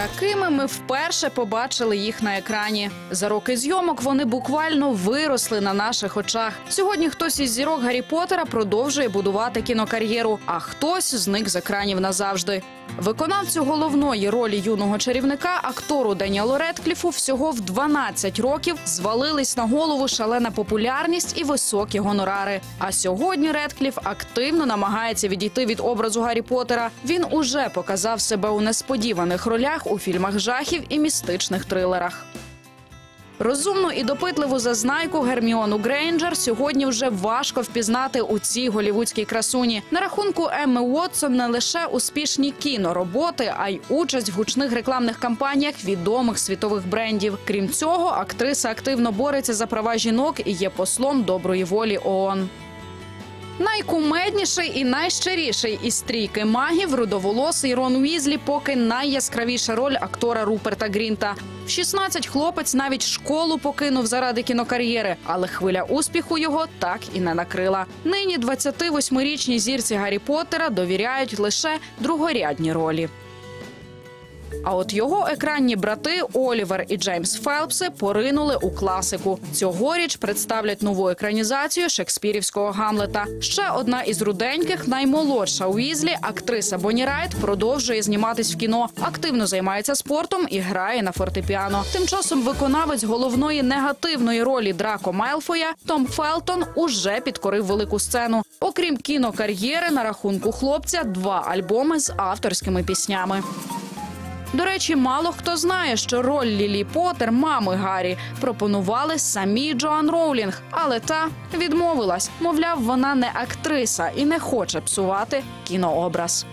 Такими ми вперше побачили їх на екрані. За роки зйомок вони буквально виросли на наших очах. Сьогодні хтось із зірок Гаррі Поттера продовжує будувати кінокар'єру, а хтось зник з екранів назавжди. Виконавцю головної ролі юного чарівника, актору Даніелу Редкліфу, всього в 12 років звалились на голову шалена популярність і високі гонорари. А сьогодні Редкліф активно намагається відійти від образу Гаррі Поттера. Він уже показав себе у несподіваних ролях у фільмах жахів і містичних трилерах. Розумну і допитливу зазнайку Герміону Грейнджер сьогодні вже важко впізнати у цій голівудській красуні. На рахунку Емми Уотсон не лише успішні кінороботи, а й участь в гучних рекламних кампаніях відомих світових брендів. Крім цього, актриса активно бореться за права жінок і є послом доброї волі ООН. Найкумедніший і найщиріший із трійки магів рудоволосий Рон Уізлі поки найяскравіша роль актора Руперта Грінта. В 16 хлопець навіть школу покинув заради кінокар'єри, але хвиля успіху його так і не накрила. Нині 28-річні зірці Гаррі Поттера довіряють лише другорядні ролі. А от його екранні брати Олівер і Джеймс Фелпси поринули у класику. Цьогоріч представлять нову екранізацію шекспірівського Гамлета. Ще одна із руденьких, наймолодша Уізлі, актриса Бонні Райт, продовжує зніматись в кіно. Активно займається спортом і грає на фортепіано. Тим часом виконавець головної негативної ролі Драко Мелфоя Том Фелтон уже підкорив велику сцену. Окрім кінокар'єри, на рахунку хлопця два альбоми з авторськими піснями. До речі, мало хто знає, що роль Лілі Поттер, мами Гаррі, пропонували самі Джоан Роулінг, але та відмовилась. Мовляв, вона не актриса і не хоче псувати кінообраз.